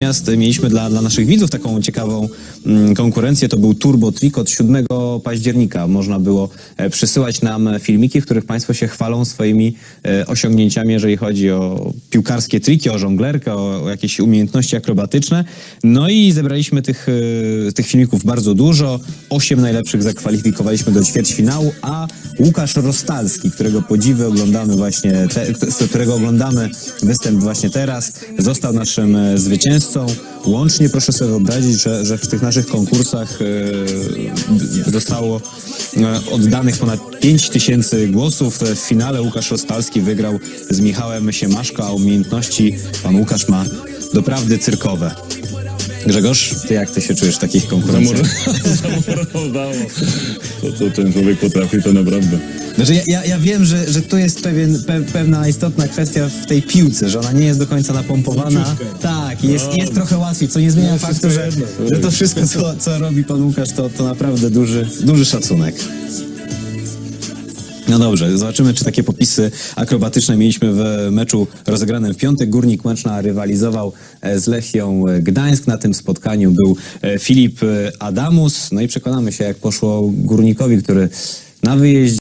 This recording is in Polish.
Natomiast mieliśmy dla, dla naszych widzów taką ciekawą mm, konkurencję. To był Turbo Trick od 7 października. Można było e, przysyłać nam filmiki, w których Państwo się chwalą swoimi e, osiągnięciami, jeżeli chodzi o piłkarskie triki, o żonglerkę, o, o jakieś umiejętności akrobatyczne. No i zebraliśmy tych, e, tych filmików bardzo dużo. Osiem najlepszych zakwalifikowaliśmy do ćwierćfinału, a Łukasz Rostalski, którego podziwy oglądamy właśnie, te, którego oglądamy występ właśnie teraz, został naszym e, zwycięzcą. Łącznie proszę sobie wyobrazić, że, że w tych naszych konkursach e, zostało e, oddanych ponad 5 tysięcy głosów. W finale Łukasz Rostalski wygrał z Michałem Siemaszko, a umiejętności pan Łukasz ma doprawdy cyrkowe. Grzegorz, ty jak ty się czujesz w takich konkurencjach? Zamorowało. To, co ten człowiek potrafi, to naprawdę. Znaczy ja, ja, ja wiem, że, że tu jest pewien, pe, pewna istotna kwestia w tej piłce, że ona nie jest do końca napompowana. Tak, jest, jest trochę łatwiej, co nie zmienia No, faktu, wszystko że, jedno. że to wszystko, co, co robi pan Łukasz, to, to naprawdę duży, duży szacunek. No dobrze, zobaczymy, czy takie popisy akrobatyczne mieliśmy w meczu rozegranym w piątek. Górnik Łęczna rywalizował e, z Lechią Gdańsk. Na tym spotkaniu był e, Filip e, Adamus. No i przekonamy się, jak poszło Górnikowi, który na wyjeździe